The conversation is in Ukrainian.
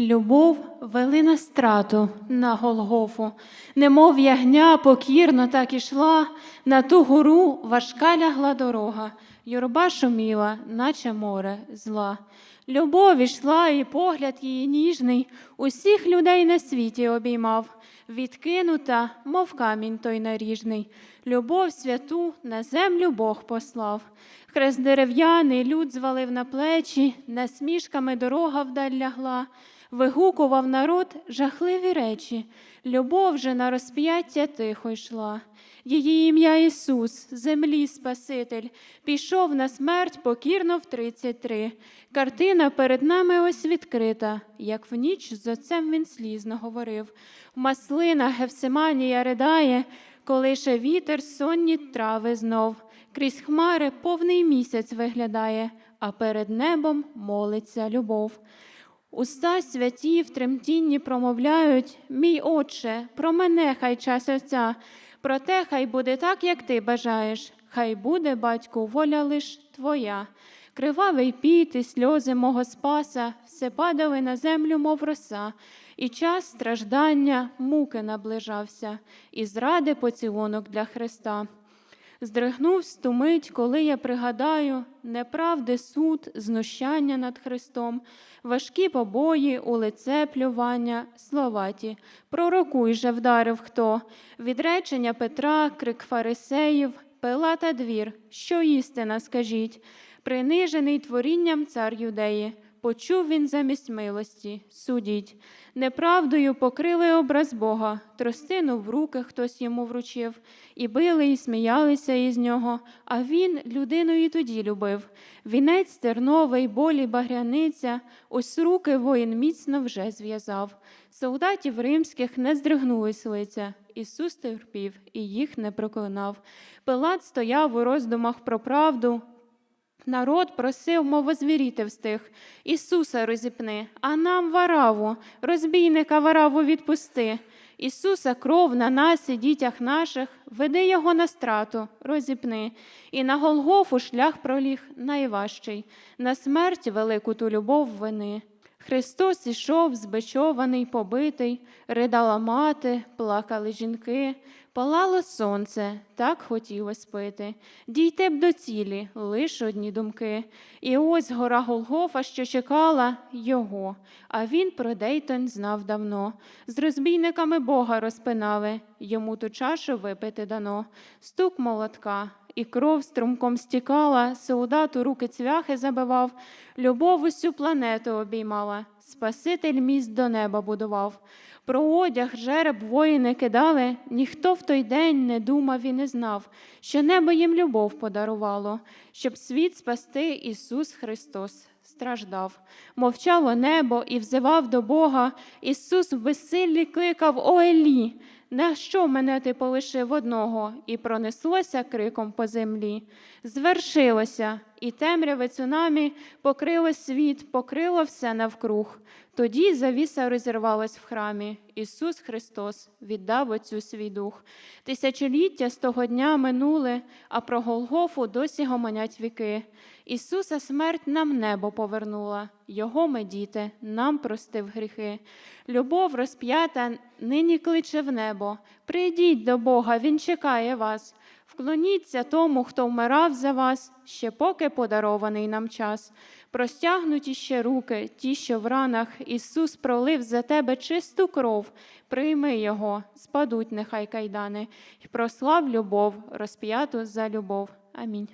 Любов вели на страту на Голгофу, немов ягня покірно так ішла, на ту гору важка лягла дорога, юрба шуміла, наче море зла. Любов ішла, і погляд її ніжний, усіх людей на світі обіймав, відкинута, мов камінь той наріжний, любов святу на землю Бог послав. Хрест дерев'яний люд звалив на плечі, насмішками дорога вдаль лягла. Вигукував народ жахливі речі, любов же на розп'яття тихо йшла. Її ім'я Ісус, землі Спаситель, пішов на смерть покірно в тридцять три. Картина перед нами ось відкрита, як в ніч з отцем він слізно говорив. Маслина Гевсиманія ридає, коли ще вітер сонні трави знов. Крізь хмари повний місяць виглядає, а перед небом молиться любов. Уста святі в тремтінні промовляють, мій Отче, про мене хай час отця, проте хай буде так, як ти бажаєш, хай буде, батьку, воля лиш твоя. Кривавий піт і сльози мого спаса все падали на землю, мов роса, і час страждання, муки наближався, і зради поцілунок для Христа. Здригнув ту мить, коли я пригадаю неправди суд, знущання над Христом, важкі побої, у лице плювання, словаті. Пророкуй же вдарив хто, відречення Петра, крик фарисеїв, Пилата двір, що істина, скажіть, принижений творінням цар юдеї. Почув він замість милості, судіть. Неправдою покрили образ Бога, тростину в руки хтось йому вручив, і били, і сміялися із нього, а він людину і тоді любив. Вінець терновий, болі багряниця, ось руки воїн міцно вже зв'язав. Солдатів римських не здригнулись лиця. Ісус терпів і їх не проклинав. Пилат стояв у роздумах про правду, Народ просив, мов звіріти встиг. Ісуса розіпни, а нам вараву, розбійника вараву відпусти. Ісуса кров на нас і дітях наших, веди його на страту, розіпни, і на Голгофу шлях проліг найважчий, на смерть велику ту любов вини. Христос ішов, збичований, побитий, ридала мати, плакали жінки, палало сонце, так хотілось пити. Дійти б до цілі, лиш одні думки. І ось гора Голгофа, що чекала його, а він про Дейтон знав давно. З розбійниками Бога розпинали, йому ту чашу випити дано. Стук молотка, і кров струмком стікала, солдат у руки цвяхи забивав, любов усю планету обіймала, Спаситель міст до неба будував. Про одяг жереб воїни кидали, ніхто в той день не думав і не знав, що небо їм любов подарувало, щоб світ спасти Ісус Христос. Страждав, мовчало небо і взивав до Бога. Ісус в безсиллі кликав О Елі, на що мене ти полишив одного? І пронеслося криком по землі. Звершилося, і темряве цунамі покрило світ, покрило все навкруг. Тоді завіса розірвалась в храмі. Ісус Христос віддав Отцю свій дух. Тисячоліття з того дня минули, а про Голгофу досі гомонять віки. Ісуса смерть нам небо повернула, Його ми, діти, нам простив гріхи. Любов розп'ята нині кличе в небо. Прийдіть до Бога, Він чекає вас. Вклоніться тому, хто вмирав за вас, ще поки подарований нам час. Простягнуті ще руки, ті, що в ранах Ісус пролив за тебе чисту кров, прийми Його, спадуть нехай кайдани, і прослав любов, розп'яту за любов. Амінь.